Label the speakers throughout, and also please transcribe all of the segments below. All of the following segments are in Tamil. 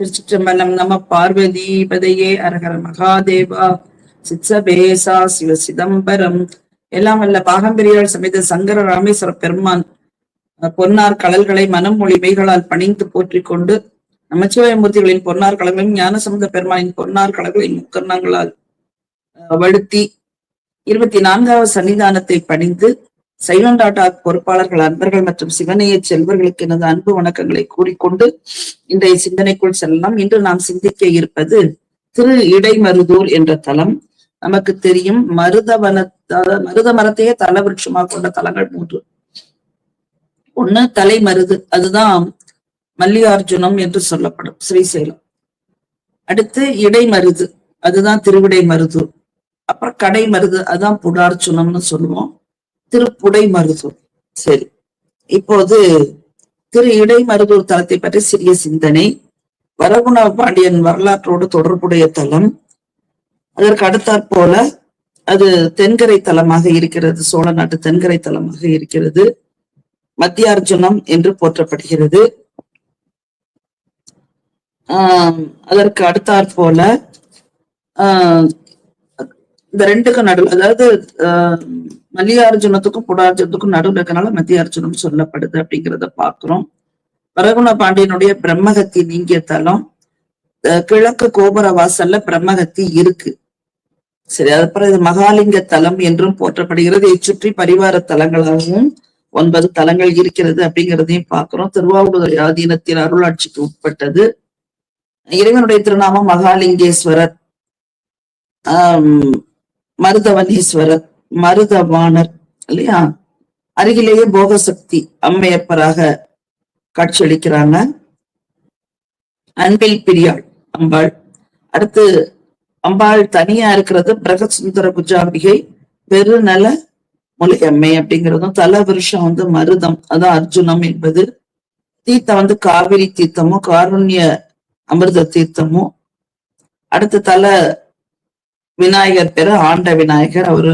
Speaker 1: திருச்சிற்றம்பலம் நம பார்வதி பதையே அரகர மகாதேவா. சித்சபேசா சிவ சிதம்பரம். எல்லாம் வல்ல பாகம்பிரியால் சமைத்த சங்கர ராமேஸ்வர பெருமான் அஹ், பொன்னார் கடல்களை மனம் மொழிமைகளால் பணிந்து போற்றிக் கொண்டு நமச்சிவாயமூர்த்திகளின் பொன்னார் கடல்களையும் ஞானசமுத பெருமானின் பொன்னார் கடல்களின் முக்கர்ணங்களால் வழுத்தி இருபத்தி நான்காவது சன்னிதானத்தை பணிந்து சைலண்ட் டாட்டா பொறுப்பாளர்கள் அன்பர்கள் மற்றும் சிவனைய செல்வர்களுக்கு எனது அன்பு வணக்கங்களை கூறிக்கொண்டு இன்றைய சிந்தனைக்குள் செல்லலாம். இன்று நாம் சிந்திக்க இருப்பது திரு இடைமருதூர் என்ற தலம். நமக்கு தெரியும் மருதவன மருத மரத்தையே தலவிருட்சமாக கொண்ட தலங்கள் மூன்று. ஒண்ணு தலைமருது அதுதான் மல்லிகார்ஜுனம் என்று சொல்லப்படும் ஸ்ரீசைலம். அடுத்து இடைமருது அதுதான் திருவிடை மருது அப்புறம் கடை மருது அதான் புடார்ச்சுனம்னு சொல்லுவோம். திருப்புடை மருதூர் சரி. இப்போது திரு இடைமருதூர் தலத்தை பற்றி சிறிய சிந்தனை. வரகுண பாண்டியன் வரலாற்றோடு தொடர்புடைய தலம். அதற்கு அடுத்தாற் போல அது தென்கரை தலமாக இருக்கிறது. சோழ நாட்டு தென்கரை தலமாக இருக்கிறது. மத்தியார்ஜுனம் என்று போற்றப்படுகிறது. ஆஹ் அதற்கு அடுத்தாற் போல ஆஹ் இந்த ரெண்டுக்கும் நடுவில் அதாவது ஆஹ் மல்லிகார்ஜுனத்துக்கும் புடார்ஜுனத்துக்கும் நடுவில் இருக்கனால மத்தியார்ஜுனம் சொல்லப்படுது அப்படிங்கிறத பாக்குறோம். வரகுண பாண்டியனுடைய பிரம்மகத்தி நீங்கிய தலம். அஹ் கிழக்கு கோபுர வாசல்ல பிரம்மகத்தி இருக்கு. சரி அதுக்கப்புறம் இது மகாலிங்க தலம் என்றும் போற்றப்படுகிறது. இச்சுற்றி சுற்றி பரிவார தலங்களாகவும் ஒன்பது தலங்கள் இருக்கிறது அப்படிங்கிறதையும் பார்க்கிறோம் திருவாவூர் ஆதீனத்தின் அருளாட்சிக்கு உட்பட்டது. இறைவனுடைய திருநாமம் மகாலிங்கேஸ்வரர். ஆஹ் மருதவனீஸ்வரர். மருதவாணர் இல்லையா? அருகிலேயே போகசக்தி அம்மையப்பராக காட்சியளிக்கிறாங்க. அன்பில் பிரியாள் அம்பாள். அடுத்து அம்பாள் தனியா இருக்கிறது பிரகசுந்தர குஜாம்பிகை பெருநல முலையம்மை அப்படிங்கிறதும் தல வருஷம் வந்து மருதம் அதான் அர்ஜுனம் என்பது. தீர்த்தம் வந்து காவிரி தீர்த்தமும் காருண்ய அமிர்த தீர்த்தமும் அடுத்த தல விநாயகர் பேரு ஆண்ட விநாயகர் அவரு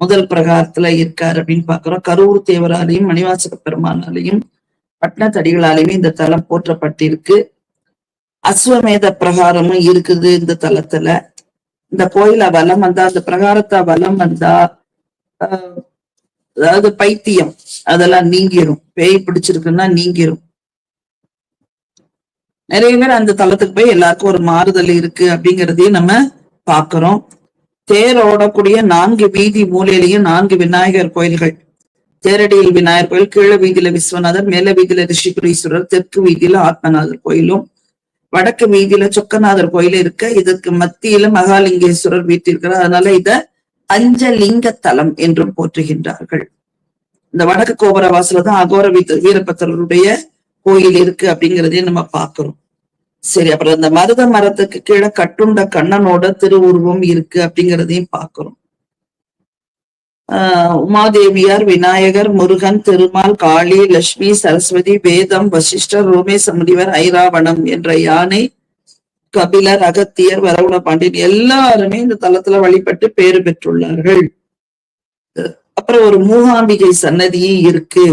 Speaker 1: முதல் பிரகாரத்துல இருக்காரு அப்படின்னு பாக்குறோம் கரூர் தேவராலையும் மணிவாசக பெருமானாலையும் பட்னத்தடிகளாலையுமே இந்த தலம் போற்றப்பட்டிருக்கு. அஸ்வமேத பிரகாரமும் இருக்குது இந்த தலத்துல. இந்த கோயில வலம் வந்தா அந்த பிரகாரத்தை வலம் வந்தா அதாவது பைத்தியம் அதெல்லாம் நீங்கிரும். பேய் பிடிச்சிருக்குன்னா நீங்கிரும். நிறைய பேர் அந்த தலத்துக்கு போய் எல்லாருக்கும் ஒரு மாறுதல் இருக்கு அப்படிங்கிறதையும் நம்ம பாக்குறோம் தேர் ஓடக்கூடிய நான்கு வீதி மூலையிலையும் நான்கு விநாயகர் கோயில்கள். தேரடியில் விநாயகர் கோயில் கீழே வீதியில விஸ்வநாதர் மேல வீதியில ரிஷிபுரீஸ்வரர் தெற்கு வீதியில ஆத்மநாதர் கோயிலும் வடக்கு வீதியில சொக்கநாதர் கோயில் இருக்க இதற்கு மத்தியில மகாலிங்கேஸ்வரர் வீட்டிருக்கிறார் அதனால இத அஞ்சலிங்க தலம் என்றும் போற்றுகின்றார்கள். இந்த வடக்கு கோபுர வாசல தான் அகோர வீர வீரபத்திரருடைய கோயில் இருக்கு அப்படிங்கிறதையும் நம்ம பார்க்கிறோம். சரி அப்புறம் அந்த மருத மரத்துக்கு கீழே கட்டுண்ட கண்ணனோட திருவுருவம் இருக்கு அப்படிங்கிறதையும் பார்க்கிறோம். ஆஹ் உமாதேவியார் விநாயகர் முருகன் திருமால் காளி லட்சுமி சரஸ்வதி வேதம் வசிஷ்டர் ரோமேச முனிவர் ஐராவணம் என்ற யானை கபிலர் அகத்தியர் வரகுண பாண்டியன் எல்லாருமே இந்த தலத்துல வழிபட்டு பேறு பெற்றுள்ளார்கள். அப்புறம் ஒரு மூகாம்பிகை சன்னதியும் இருக்கு.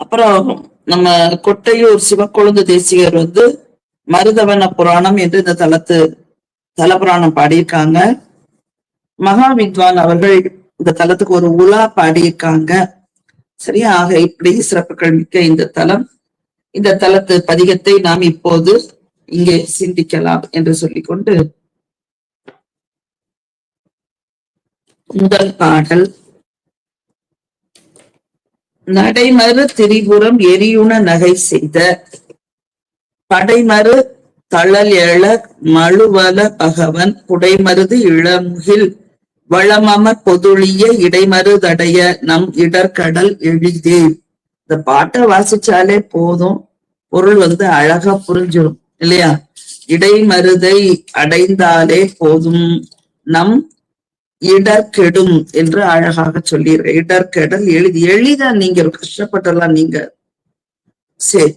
Speaker 1: அப்புறம் நம்ம கொட்டையூர் சிவக்கொழுந்து தேசிகர் வந்து மருதவன புராணம் என்று இந்த தலத்து தல புராணம் பாடியிருக்காங்க. மகா வித்வான் அவர்கள் இந்த தலத்துக்கு ஒரு உலா பாடியிருக்காங்க. சரியா? ஆக இப்படி சிறப்புகள் மிக்க இந்த தலம். இந்த தலத்து பதிகத்தை நாம் இப்போது இங்கே சிந்திக்கலாம் என்று சொல்லிக்கொண்டு முதல் பாடல் நடைமறு திரிபுரம் எரியுண நகை செய்த. படைமறு தளல் எழ மழுவல பகவன் குடைமருது இளமுகில். வளமமர் பொதுளிய இடைமருதடைய நம் இடர்கடல் எளிதே இந்த பாட்டை வாசிச்சாலே போதும். பொருள் வந்து அழகா புரிஞ்சிடும் இல்லையா? இடைமருதை அடைந்தாலே போதும். நம் இடர்கெடும் என்று அழகாக சொல்லிடுற இடர்கெடல் எளிது. எளிதா நீங்க கஷ்டப்பட்டலாம் நீங்க சரி.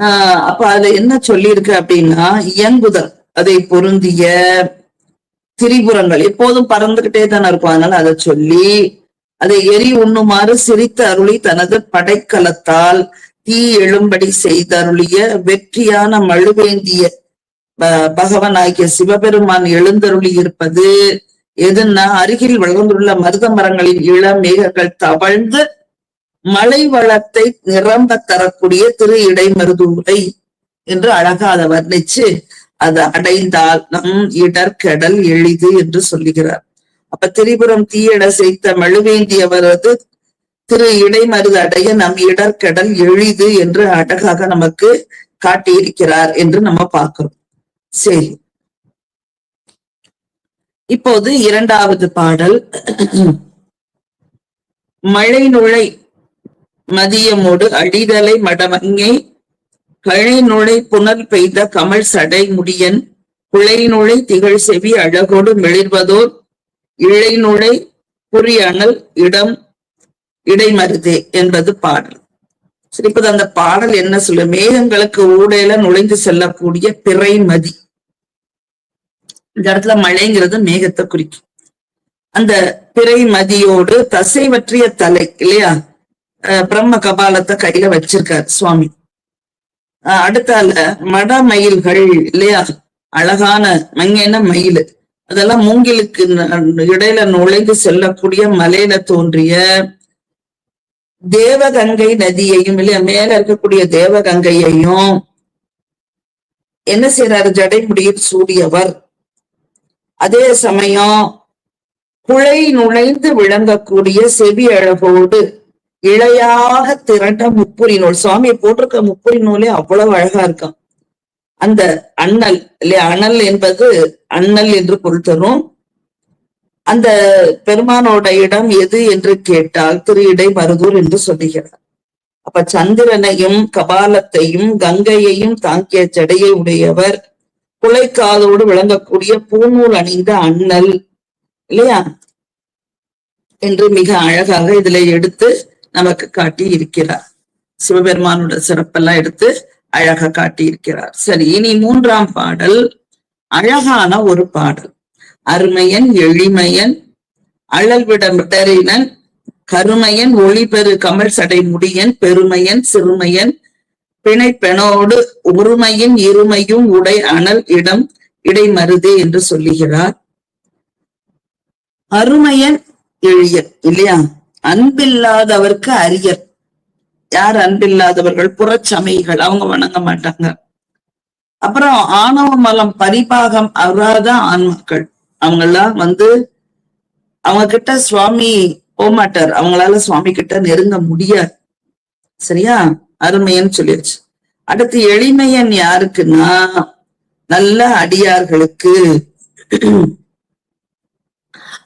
Speaker 1: ஆஹ் அப்ப அதுல என்ன சொல்லியிருக்கு அப்படின்னா இயங்குதல். அதை பொருந்திய திரிபுரங்கள். எப்போதும் பறந்துகிட்டே தானே இருக்கும். அதனால அதை சொல்லி அதை எரி உண்ணுமாறு சிரித்து அருளி தனது படைக்கலத்தால் தீ எழும்படி செய்தருளிய வெற்றியான மழுவேந்திய பகவன் ஆகிய சிவபெருமான் எழுந்தருளி இருப்பது எதுன்னா அருகில் வளர்ந்துள்ள மருத மரங்களின் இளம் மேகங்கள் தவழ்ந்து மலை வளத்தை நிரம்ப தரக்கூடிய திரு இடைமருதுரை என்று அழகா அதை வர்ணிச்சு அதை அடைந்தால் நம் இடர்கடல் எளிது என்று சொல்லுகிறார். அப்ப திரிபுரம் தீயட செய்த மழுவேந்தியவரது திரு இடைமருது அடைய நம் இடர்கடல் எளிது என்று அழகாக நமக்கு காட்டியிருக்கிறார் என்று நம்ம பார்க்கிறோம். சரி. இப்போது இரண்டாவது பாடல். மழை நுழை மதியமோடு அடிதலை மடமங்கை கழை நுழை புனல் பெய்த கமல் சடை முடியன் குழை நுழை திகழ் செவி அழகோடு மிளிர்வதோர் இழை நுழை புரியணல் இடம் இடைமருதே என்பது பாடல். சரி அந்த பாடல் என்ன சொல்லு? மேகங்களுக்கு ஊடையில நுழைந்து செல்லக்கூடிய பிறை மதி. இந்த இடத்துல மழைங்கிறது மேகத்தை குறிக்கும். அந்த பிறை மதியோடு தசைவற்றிய தலை இல்லையா? பிரம்ம கபாலத்தை கையில வச்சிருக்காரு சுவாமி. அஹ் அடுத்தால மட மயில்கள் இல்லையா? அழகான மங்கேன மயில். அதெல்லாம் மூங்கிலுக்கு இடையில நுழைந்து செல்லக்கூடிய மலையில தோன்றிய தேவகங்கை நதியையும் இல்லையா மேல இருக்கக்கூடிய தேவகங்கையையும் என்ன செய்யறாரு ஜடைமுடியில் சூடியவர். அதே சமயம் குழை நுழைந்து விளங்கக்கூடிய செவி அழகோடு இழையாக திரண்ட முப்புரி நூல். சுவாமி போட்டிருக்க முப்புரி நூலே அவ்வளவு அழகா இருக்கும். அந்த அண்ணல் இல்லையா அனல் என்பது அண்ணல் என்று பொருள் தரும். அந்த பெருமானோட இடம் எது என்று கேட்டால் திரு இடை மருதூர் என்று சொல்லுகிறார். அப்ப சந்திரனையும் கபாலத்தையும் கங்கையையும் தாங்கிய ஜடையை உடையவர் குலைக்காதோடு விளங்கக்கூடிய பூநூல் அணிந்த அண்ணல் இல்லையா? என்று மிக அழகாக இதுல எடுத்து நமக்கு காட்டி இருக்கிறார் சிவபெருமானோட சிறப்பெல்லாம் எடுத்து அழகா காட்டி இருக்கிறார் சரி இனி மூன்றாம் பாடல் அழகான ஒரு பாடல். அருமையன் எளிமையன் அழல்விடமிடறினன் கருமையன் ஒளிபெரு கமல் சடை முடியன் பெருமையன் சிறுமையன் பிணைப்பெணோடு ஒருமையின் இருமையும் உடை அனல் இடம் இடைமருதே என்று சொல்லுகிறார். அருமையன் எளியர் இல்லையா? அன்பில்லாதவர்க்கு அரியர். யார் அன்பில்லாதவர்கள்? புறச்சமைகள். அவங்க வணங்க மாட்டாங்க. அப்புறம் ஆணவ மலம் பரிபாகம் அறாத ஆன்மக்கள் அவங்கெல்லாம் வந்து அவங்க கிட்ட சுவாமி போகமாட்டார். அவங்களால சுவாமி கிட்ட நெருங்க முடியாது. சரியா? அருமையன்னு சொல்லிடுச்சு அடுத்து எளிமையன் யாருக்குன்னா நல்ல அடியார்களுக்கு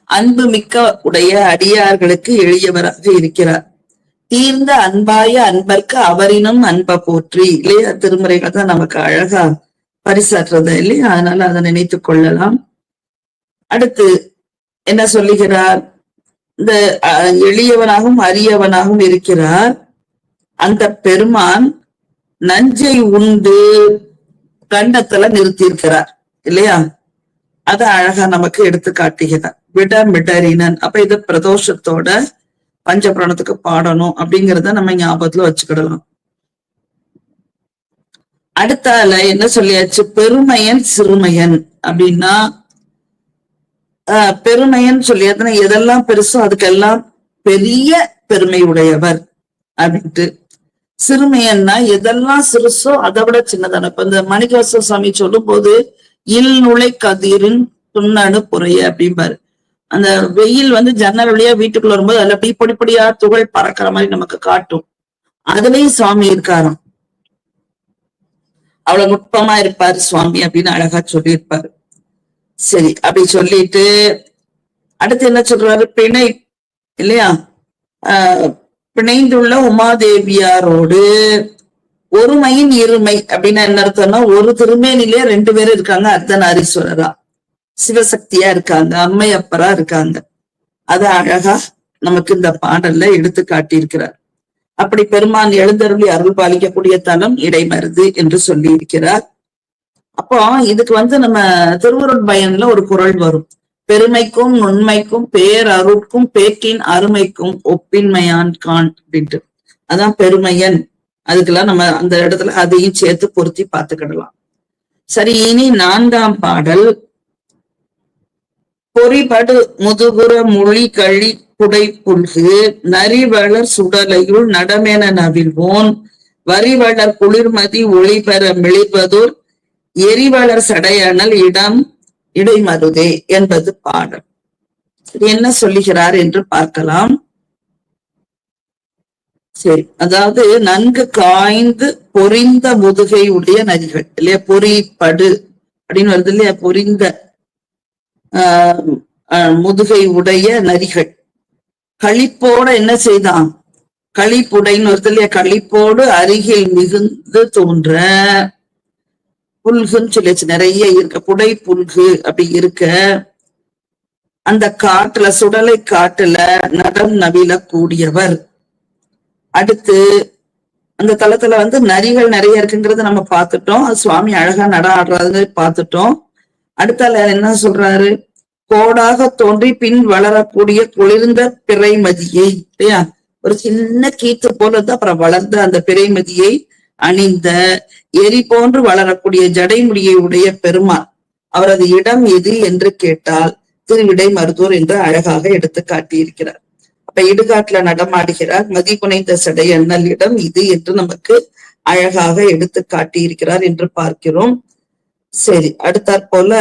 Speaker 1: அன்பு மிக்க உடைய அடியார்களுக்கு எளியவராக இருக்கிறார். தீர்ந்த அன்பாய அன்பர்க்கு அவரினும் அன்ப போற்றி. இல்லையா? திருமுறைகள் தான் நமக்கு அழகா பரிசாற்றுறது இல்லையா? அதனால அதை நினைத்து கொள்ளலாம். அடுத்து என்ன சொல்லுகிறார்? இந்த எளியவனாகவும் அரியவனாகவும் இருக்கிறார். அந்த பெருமான் நஞ்சை உண்டு கண்டத்துல நிறுத்தி இருக்கிறார் இல்லையா? அத அழகா நமக்கு எடுத்து காட்டுகிறார். விட மிடரினன் அப்ப இது பிரதோஷத்தோட பஞ்சபிராணத்துக்கு பாடணும் அப்படிங்கிறத நம்ம ஞாபகத்துல வச்சுக்கிடலாம். அடுத்தால என்ன சொல்லியாச்சு? பெருமையன் சிறுமையன் அப்படின்னா ஆஹ் பெருமையன் எத்தனை எதெல்லாம் பெருசோ அதுக்கெல்லாம் பெரிய பெருமை உடையவர் அப்படின்ட்டு. சிறுமையன்னா எதெல்லாம் சிறுசோ அதை விட சின்னதான. இப்ப இந்த மணிகவாச சுவாமி சொல்லும் போது இல் நுழை கதிரின் துண்ணனு புறைய அப்படிம்பாரு. அந்த வெயில் வந்து ஜன்னல் வழியா வீட்டுக்குள்ள வரும்போது அதுல அப்படி பொடி பொடியா துகள் பறக்கிற மாதிரி நமக்கு காட்டும். அதுலயும் சுவாமி இருக்காராம். அவ்வளவு நுட்பமா இருப்பாரு சுவாமி அப்படின்னு அழகா சொல்லியிருப்பாரு. சரி அப்படி சொல்லிட்டு அடுத்து என்ன சொல்றாரு? பிணை இல்லையா? ஆஹ் பிணைந்துள்ள உமாதேவியாரோடு ஒருமையின் இருமை அப்படின்னு என்ன அர்த்தம்னா ஒரு திருமேனிலே ரெண்டு பேரும் இருக்காங்க. அர்த்தநாரீஸ்வரரா சிவசக்தியா இருக்காங்க அம்மையப்பரா இருக்காங்க. அத அழகா நமக்கு இந்த பாடல்ல எடுத்து காட்டியிருக்கிறார். அப்படி பெருமான் எழுந்தருளி அருள் பாலிக்கக்கூடிய தலம் இடைமருது என்று சொல்லி இருக்கிறார் அப்போ இதுக்கு வந்து நம்ம திருவருட் பயன்ல ஒரு குரல் வரும். பெருமைக்கும் நுண்மைக்கும் பேரருட்கும் பேட்டின் அருமைக்கும் ஒப்பின்மையான் கான் அப்படின்ட்டு. அதான் பெருமையன். அதுக்கெல்லாம் நம்ம அந்த இடத்துல அதையும் சேர்த்து பொருத்தி பார்த்துக்கிடலாம். சரி இனி நான்காம் பாடல். பொறிபடு முதுகுற மொழி கழி புடை புல்கு நரிவளர் சுடலையுள் நடமென நவிழ்வோன். வரிவளர் குளிர்மதி ஒளிபெற மிளிர்வதோர் எரிவளர் சடையானல் இடம் இடைமருதே என்பது பாடல். என்ன சொல்லுகிறார் என்று பார்க்கலாம். சரி அதாவது நன்கு காய்ந்து பொரிந்த முதுகை உடைய நதிகள் இல்லையா? பொறிப்படு அப்படின்னு வருது இல்லையா? பொரிந்த ஆஹ் ஆஹ் முதுகை உடைய நரிகள் களிப்போட என்ன செய்தான்? களிப்புடைன்னு வருது இல்லையா? களிப்போடு அருகில் மிகுந்து தோன்ற புல்குன்னு சொல்லிச்சு நிறைய இருக்க. புடை புல்கு அப்படி இருக்க. அந்த காட்டுல சுடலை காட்டுல நடம் நவில கூடியவர் அடுத்து அந்த தளத்துல வந்து நரிகள் நிறைய இருக்குங்கிறத நம்ம பார்த்துட்டோம். அது சுவாமி அழகா நட ஆடுறது பார்த்துட்டோம். அடுத்தால என்ன சொல்றாரு? கோடாக தோன்றி பின் வளரக்கூடிய குளிர்ந்த பிறைமதியை இல்லையா? ஒரு சின்ன கீத்து போலதான் அப்புறம் வளர்ந்த அந்த பிறைமதியை அணிந்த எரி போன்று வளரக்கூடிய ஜடைமுடியை உடைய பெருமான் அவரது இடம் எது என்று கேட்டால் திருவிடை மருதூர் என்று அழகாக எடுத்து காட்டியிருக்கிறார். அப்ப இடுகாட்டுல நடமாடுகிறார். மதி புனைந்த சடை அண்ணல் இடம் இது என்று நமக்கு அழகாக எடுத்து காட்டியிருக்கிறார் என்று பார்க்கிறோம். சரி அடுத்தாற் போல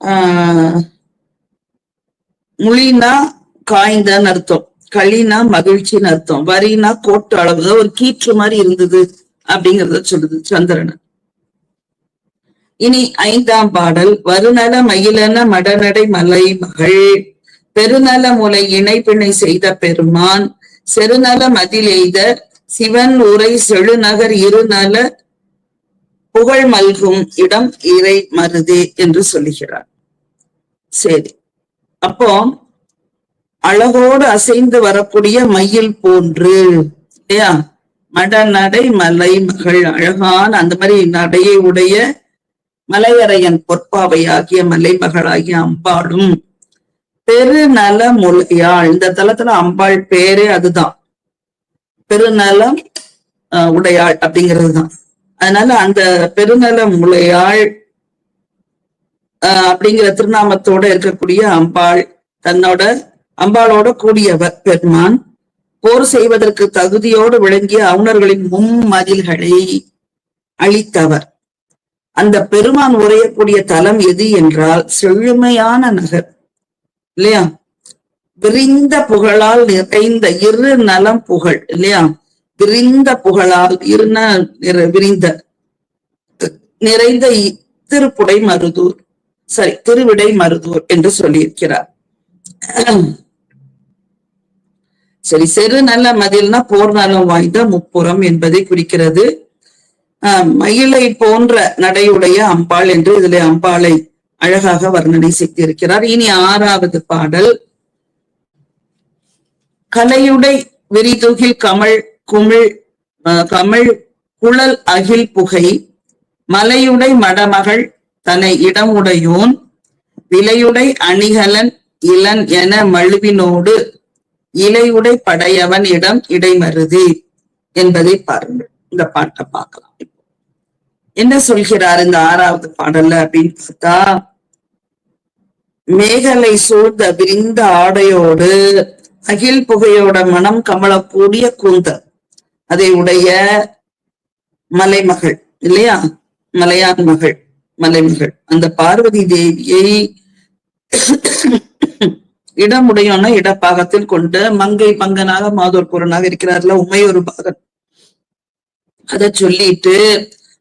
Speaker 1: ஆஹ் முழினா காய்ந்தன்னு அர்த்தம். களினா மகிழ்ச்சின்னு அர்த்தம். வரினா கோட்டு அளவு. ஒரு கீற்று மாதிரி இருந்தது. அப்படிங்கறத சொல்லுது சந்திரன். இனி ஐந்தாம் பாடல் வருநல மயிலன மடநடை மலை மகள் பெருநல முலை இணைப்பிணை செய்த பெருமான் செருநல மதில் எய்த சிவன் உரை செழுநகர் இருநல புகழ் மல்கும் இடம் இறை மருதே என்று சொல்லுகிறார். சரி அப்போ அழகோடு அசைந்து வரக்கூடிய மயில் போன்று இல்லையா? மடநடை மலை மகள் அழகான. அந்த மாதிரி நடையை உடைய மலையரையன் பொற்பாவை ஆகிய மலைமகளாகிய அம்பாளும் பெருநல முலையாள் இந்த தலத்துல அம்பாள் பேரே அதுதான். பெருநலம் உடையாள் அப்படிங்கிறது தான் அதனால அந்த பெருநல முலையாள் ஆஹ், அப்படிங்கிற திருநாமத்தோட இருக்கக்கூடிய அம்பாள் தன்னோட அம்பாளோட கூடியவர் பெருமான். போர் செய்வதற்கு தகுதியோடு விளங்கிய அவுணர்களின் மும்மதில்களை அளித்தவர் அந்த பெருமான் உரையக்கூடிய தலம் எது என்றால் செழுமையான நகர் இல்லையா? விரிந்த புகழால் நிறைந்த இரு நலம் புகழ் இல்லையா? விரிந்த புகழால் இருன விரிந்த நிறைந்த இ- திருப்புடை மருதூர் சரி திருவிடை மருதூர் என்று சொல்லியிருக்கிறார். சரி செரு நல்ல மதில்னா போர் நலம் வாய்ந்த முப்புறம் என்பதை குறிக்கிறது. ஆஹ் மயிலை போன்ற நடையுடைய அம்பாள் என்று இதிலே அம்பாளை அழகாக வர்ணனை செய்திருக்கிறார். இனி ஆறாவது பாடல். கலையுடை விரிதுகில் கமல் குமிழ் கமிழ் கமல் குழல் அகில் புகை மலையுடை மடமகள் தன்னை இடமுடையோன் விலையுடை அணிகலன் இளன் என மழுவினோடு இலையுடை படையவன் இடம் இடைமருதி என்பதை பாருங்கள் இந்த பாட்டை பார்க்கலாம். என்ன சொல்கிறார் இந்த ஆறாவது பாடல்ல அப்படின்னு பார்த்தா மேகலை சூழ்ந்த விரிந்த ஆடையோடு அகில் புகையோட மனம் கமலக்கூடிய கூந்தல் அதை உடைய மலைமகள் இல்லையா? மலையான் மகள் மலைமகள். அந்த பார்வதி தேவியை இடமுடையான இடப்பாகத்தில் கொண்டு மங்கை பங்கனாக மாதோர் புறனாக இருக்கிறார்ல உமையொரு பாகன். அத சொல்லிட்டு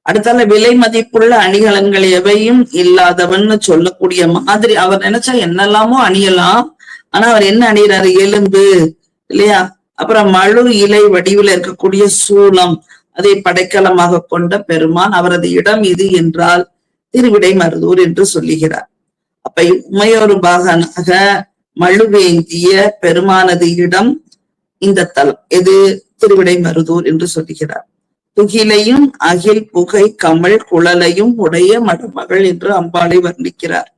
Speaker 1: அடுத்தால விலை மதிப்புள்ள அணிகலன்கள் எவையும் இல்லாதவன்னு சொல்லக்கூடிய மாதிரி அவர் நினைச்சா என்னெல்லாமோ அணியலாம். ஆனா அவர் என்ன அணிகிறாரு எலும்பு இல்லையா? அப்புறம் மழு இலை வடிவில் இருக்கக்கூடிய சூலம் அதை படைக்கலமாக கொண்ட பெருமான் அவரது இடம் இது என்றால் திருவிடை மருதூர் என்று சொல்லுகிறார். அப்ப உமையொரு பாகனாக மழுவேந்திய பெருமானது இடம் இந்த தலம். எது திருவிடை மருதூர் என்று சொல்லுகிறார். துகிலையும் அகில் புகை கமல் குழலையும் உடைய மடமகள் என்று அம்பாளை வர்ணிக்கிறார்.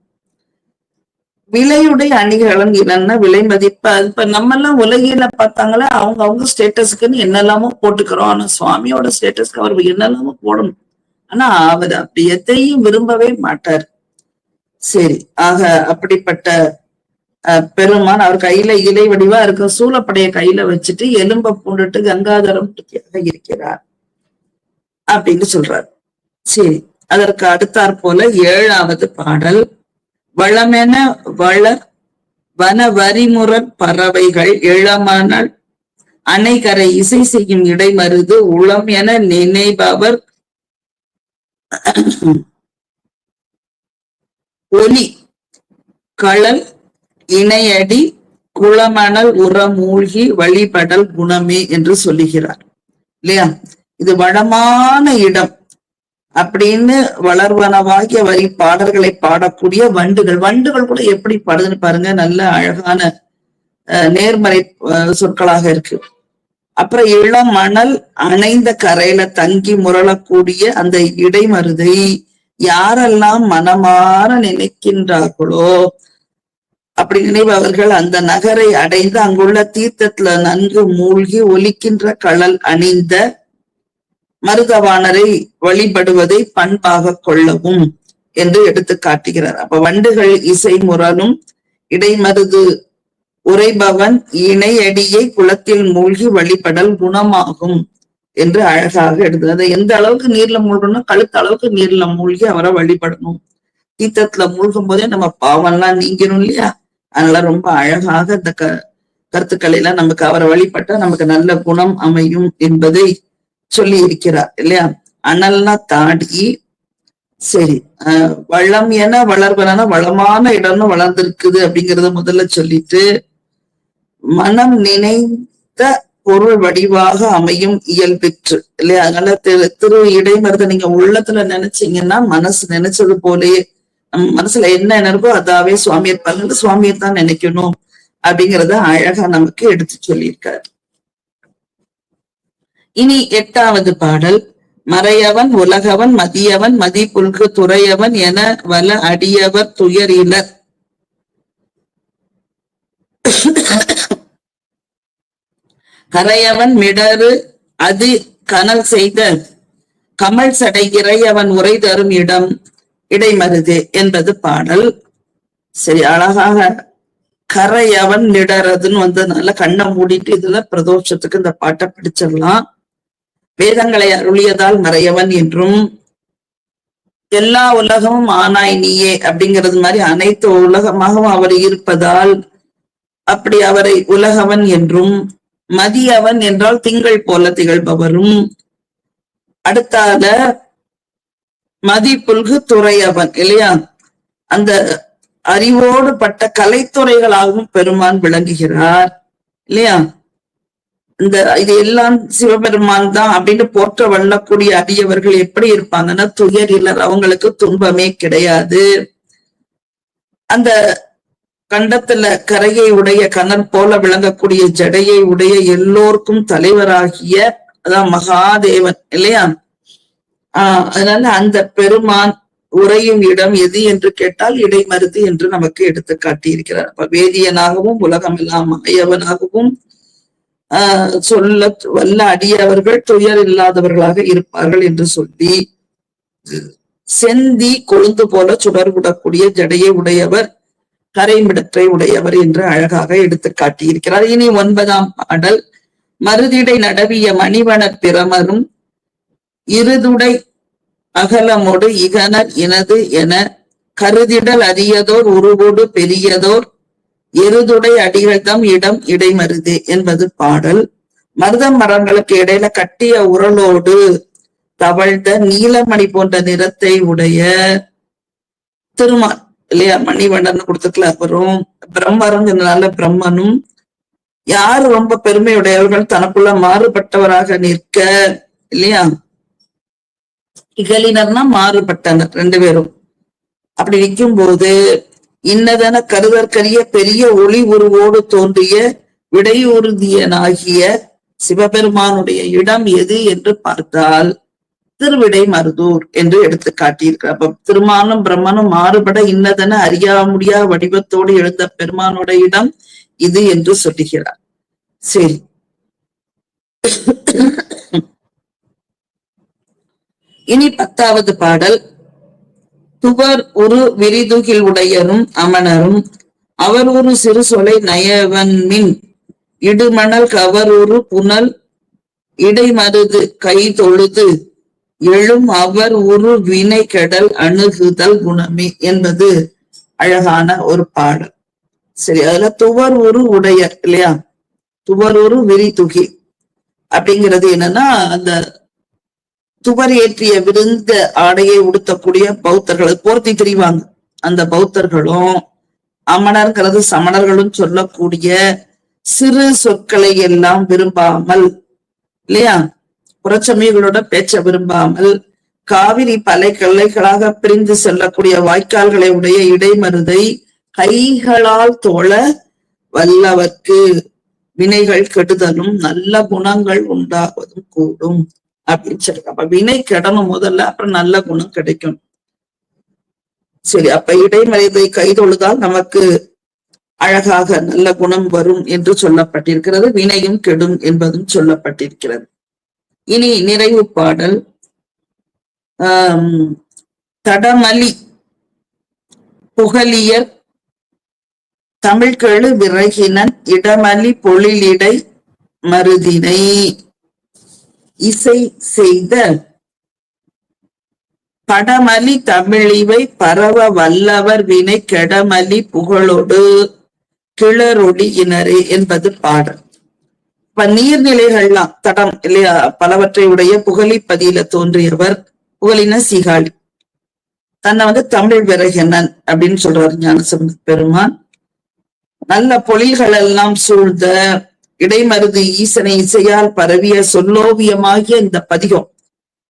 Speaker 1: விலையுடைய அணிகலன் என்னன்னா? விலை மதிப்பு. அது இப்ப நம்ம எல்லாம் உலகில பார்த்தாங்களே அவங்க அவங்க ஸ்டேட்டஸ்க்குன்னு என்னெல்லாமோ போட்டுக்கிறோம். ஆனா சுவாமியோட ஸ்டேட்டஸ்க்கு அவர் என்னெல்லாமோ போடணும். ஆனா அவர் அப்படி எதையும் விரும்பவே மாட்டார். சரி ஆக அப்படிப்பட்ட பெருமான் அவர் கையில இலை வடிவா இருக்க சூழப்படைய கையில வச்சுட்டு எலும்ப பூண்டுட்டு கங்காதரம் இருக்கிறார் அப்படின்னு சொல்றார். சரி அதற்கு அடுத்தாற் போல ஏழாவது பாடல். வளமென வளர் வன வரிமுறர் பறவைகள் இளமணல் அணைகரை இசை செய்யும் இடைமருது உளம் என நினைபவர் ஒலி களல் இணையடி குளமணல் உரமூழ்கி வழிபடல் குணமே என்று சொல்லுகிறார். இல்லையா? இது வளமான இடம். அப்படின்னு வளர்வனவாகிய வரி பாடல்களை பாடக்கூடிய வண்டுகள். வண்டுகள் கூட எப்படி பாடுதுன்னு பாருங்க. நல்ல அழகான அஹ், நேர்மறை சொற்களாக இருக்கு. அப்புறம் இளம் மணல் அணைந்த கரையில தங்கி முரளக்கூடிய அந்த இடைமருதை யாரெல்லாம் மனமாற நினைக்கின்றார்களோ அப்படி நினைப்பவர்கள் அந்த நகரை அடைந்து அங்குள்ள தீர்த்தத்துல நன்கு மூழ்கி ஒலிக்கின்ற கடல் அணிந்த மருதவாணரை வழிபடுவதை பண்பாக கொள்ளவும் என்று எடுத்து காட்டுகிறார். அப்ப வண்டுகள் இசை முரலும் இடைமருது உரைபவன் இணையடியை குளத்தில் மூழ்கி வழிபடல் குணமாகும் என்று அழகாக எடுத்து அதை எந்த அளவுக்கு நீர்ல மூழ்கணும் கழுத்து அளவுக்கு நீர்ல மூழ்கி அவரை வழிபடணும். தீர்த்தத்துல மூழ்கும் போதே நம்ம பாவம்லாம் நீங்கணும் இல்லையா? அதனால ரொம்ப அழகாக இந்த க கருத்துக்களை எல்லாம் நமக்கு அவரை வழிபட்டா நமக்கு நல்ல குணம் அமையும் என்பதை சொல்லி இருக்கிறார் இல்லையா? அனல்னா தாடி சரி ஆஹ் வளம் என வளர்வன வளமான இடம்னு வளர்ந்திருக்குது அப்படிங்கறத முதல்ல சொல்லிட்டு மனம் நினைத்த பொருள் வடிவாக அமையும் இயல்பிற்று இல்லையா? அதனால திரு திரு இடைமருத நீங்க உள்ளத்துல நினைச்சீங்கன்னா மனசு நினைச்சது போலயே நம்ம மனசுல என்ன நினைப்போ அதாவே சுவாமி இருப்பாங்க சுவாமியை தான் நினைக்கணும் அப்படிங்கிறத அழகா நமக்கு எடுத்து சொல்லியிருக்காரு. இனி எட்டாவது பாடல். மறையவன் உலகவன் மதியவன் மதிப்புல்கு துறையவன் என வல அடியவர் துயரினர் கரையவன் மிடரு அது கனல் செய்த. கமல் சடை இறையவன் உரை தரும் இடம். இடைமருது என்பது பாடல். சரி அழகாக கரையவன் நிடறதுன்னு வந்ததுனால கண்ணை மூடிட்டு இதுல பிரதோஷத்துக்கு இந்த பாட்டை பிடிச்சிடலாம். வேதங்களை அருளியதால் மறையவன் என்றும் எல்லா உலகமும் ஆனாய் நீயே அப்படிங்கிறது மாதிரி அனைத்து உலகமாகவும் அவர் இருப்பதால் அப்படி அவரை உலகவன் என்றும் மதியவன் என்றால் திங்கள் போல திகழ்பவரும். அடுத்தால மதிப்புல்கு துறையவன் இல்லையா? அந்த அறிவோடு பட்ட கலைத்துறைகளாகவும் பெருமான் விளங்குகிறார் இல்லையா? இந்த இது எல்லாம் சிவபெருமான் தான் அப்படின்னு போற்ற வல்லக்கூடிய அடியவர்கள் எப்படி இருப்பாங்கன்னா துயர் இல்லர் அவங்களுக்கு துன்பமே கிடையாது. அந்த கண்டத்துல கரையை உடைய கணல் போல விளங்கக்கூடிய ஜடையை உடைய எல்லோருக்கும் தலைவராகிய அதான் மகாதேவன் இல்லையா? ஆஹ் அதனால அந்த பெருமான் உறையும் இடம் எது என்று கேட்டால் இடைமருது என்று நமக்கு எடுத்து காட்டியிருக்கிறார். அப்ப வேதியனாகவும் உலகம் எல்லாம் மாயவனாகவும் ஆஹ் சொல்ல வல்ல அடியவர்கள் துயர் இல்லாதவர்களாக இருப்பார்கள் என்று சொல்லி செந்தி கொழுந்து போல சுடர்விடக்கூடிய ஜடையை உடையவர் கரைமிடற்றை உடையவர் என்று அழகாக எடுத்து காட்டியிருக்கிறார். இனி ஒன்பதாம் பாடல். மருதிடை நடவிய மணிவனர் பிரமரும் இருதுடை அகலமோடு இகனர் இனது என கருதிடல் அரியதோர் உருவோடு பெரியதோர் எருதுடை அடிகள் இடம் இடைமருது என்பது பாடல். மருதம் மரங்களுக்கு இடையில கட்டிய உரலோடு தவழ்ந்த நீலமணி போன்ற நிறத்தை உடைய திருமால் இல்லையா? மணிவண்ணன் கொடுத்துக்கல அப்புறம் பிரம்மருங்கிறதுனால பிரம்மனும். யார் ரொம்ப பெருமையுடையவர்கள் தனக்குள்ள மாறுபட்டவராக நிற்க இல்லையா? இகலினர்னா மாறுபட்டனர் ரெண்டு பேரும். அப்படி நிற்கும் போது இன்னதென கருதற்கரிய பெரிய ஒளி உருவோடு தோன்றிய விடையுறுதியனாகிய சிவபெருமானுடைய இடம் எது என்று பார்த்தால் திருவிடை மருதூர் என்று எடுத்து காட்டியிருக்கிறார் அப்ப திருமாலும் பிரம்மனும் மாறுபட இன்னதென அறியா முடியா வடிவத்தோடு எழுந்த பெருமானோட இடம் இது என்று சொல்லுகிறார். சரி. இனி பத்தாவது பாடல். துவர் ஒரு விரிதுகில் உடையரும் அமணரும் அவர் ஒரு சிறு சொலை நயவன் மின் இடுமணல் கவரொரு புனல் இடைமருது கை தொழுது எழும் அவர் ஒரு வினை கெடல் அணுகுதல் குணமே என்பது அழகான ஒரு பாடல். சரி அதுல துவர் ஒரு உடையர் இல்லையா? துவர் ஒரு விரிதுகி அப்படிங்கிறது என்னன்னா அந்த துவர் ஏற்றிய விருந்த ஆடையை உடுத்தக்கூடிய பௌத்தர்களை போர்த்தி திரிவாங்க. அந்த பௌத்தர்களும் அமணர்ங்கிறது சமணர்களும் சொல்லக்கூடிய சிறு சொற்களை எல்லாம் விரும்பாமல் இல்லையா? புறச்சமயங்களோட பேச்ச விரும்பாமல் காவிரி பலை கல்லைகளாக பிரிந்து செல்லக்கூடிய வாய்க்கால்களை உடைய இடைமருதை கைகளால் தோழ வல்லவர்க்கு வினைகள் கெடுதலும் நல்ல குணங்கள் உண்டாவதும் கூடும். அப்படின்னு சொல்லி அப்ப வினை கெடணும் முதல்ல அப்புறம் நல்ல குணம் கிடைக்கும் சரி அப்ப இடைமறைவை கைதொழுதால் நமக்கு அழகாக நல்ல குணம் வரும் என்று சொல்லப்பட்டிருக்கிறது. வினையும் கெடும் என்பதும் சொல்லப்பட்டிருக்கிறது. இனி நிறைவு பாடல். ஆஹ் தடமலி புகலியர் தமிழ்கெழு விறகினன் இடமலி பொழிலிடை மருதினை. இசை செய்த படமலி தமிழிவை பரவ வல்லவர் வினை கெடமலி புகழோடு கிளறொடியினரே என்பது பாடல். இப்ப நீர்நிலைகள்லாம் தடம் இல்லையா? பலவற்றை உடைய புகழிப்பதியில தோன்றியவர் புகழின சீகாழி. தன்னை வந்து தமிழ் விரகனன் அப்படின்னு சொல்றாரு ஞானசம்பந்த பெருமான். நல்ல பொழில்கள் எல்லாம் சூழ்ந்த இடைமருது ஈசனை இசையால் பரவிய சொல்லோவியமாகிய இந்த பதிகம்.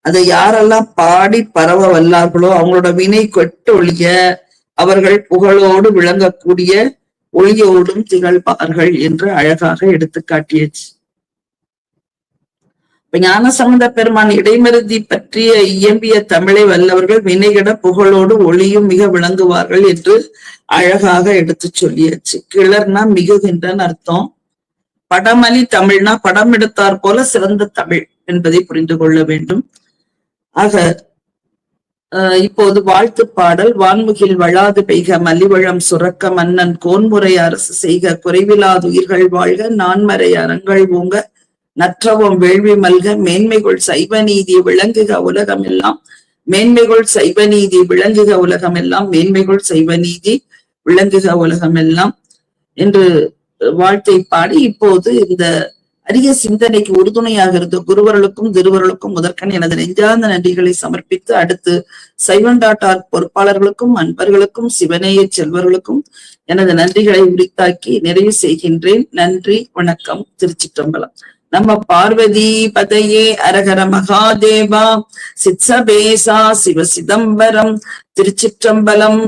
Speaker 1: அதை யாரெல்லாம் பாடி பரவ வல்லார்களோ அவங்களோட வினை கொட்டு ஒழிய அவர்கள் புகழோடு விளங்கக்கூடிய ஒளியோடும் திகழ்பார்கள் என்று அழகாக எடுத்து காட்டியச்சு. இப்ப ஞானசம்பந்த பெருமான் இடைமருதி பற்றிய இயம்பிய தமிழை வல்லவர்கள் வினைகிட புகழோடு ஒளியும் மிக விளங்குவார்கள் என்று அழகாக எடுத்து சொல்லியாச்சு. கிளர்னா மிகுகின்றன்னு அர்த்தம். படமலி தமிழ்னா படம் எடுத்தார் போல சிறந்த தமிழ் என்பதை புரிந்து கொள்ள வேண்டும். ஆக இப்போது வாழ்த்து பாடல் வான்முகில் வளாது பெய்க மலிவளம் சுரக்க மன்னன் கோன்முறை அரசு செய்க குறைவிலாது உயிர்கள் வாழ்க நான்மறை அறங்கள் ஓங்க நற்றவம் வேள்வி மல்க மேன்மைகள் சைவ நீதி விளங்குக உலகம் எல்லாம் மேன்மைகள் சைவ நீதி விளங்குக உலகம் எல்லாம் மேன்மைகள் சைவ நீதி விளங்குக உலகம் எல்லாம் என்று வாழ்த்தை பாடி இப்போது இந்த அரிய சிந்தனைக்கு உறுதுணையாக இருந்த குருவர்களுக்கும் திருவர்களுக்கும் முதற்கண் எனது நெஞ்சார்ந்த நன்றிகளை சமர்ப்பித்து அடுத்து சைவண்டாட்டார் பொறுப்பாளர்களுக்கும் அன்பர்களுக்கும் சிவநேய செல்வர்களுக்கும் எனது நன்றிகளை உரித்தாக்கி நிறைவு செய்கின்றேன். நன்றி வணக்கம் திருச்சிற்றம்பலம். நம்ம பார்வதி பதையே அரகர மகாதேவா சித்சபேசா சிவ சிதம்பரம் திருச்சிற்றம்பலம்.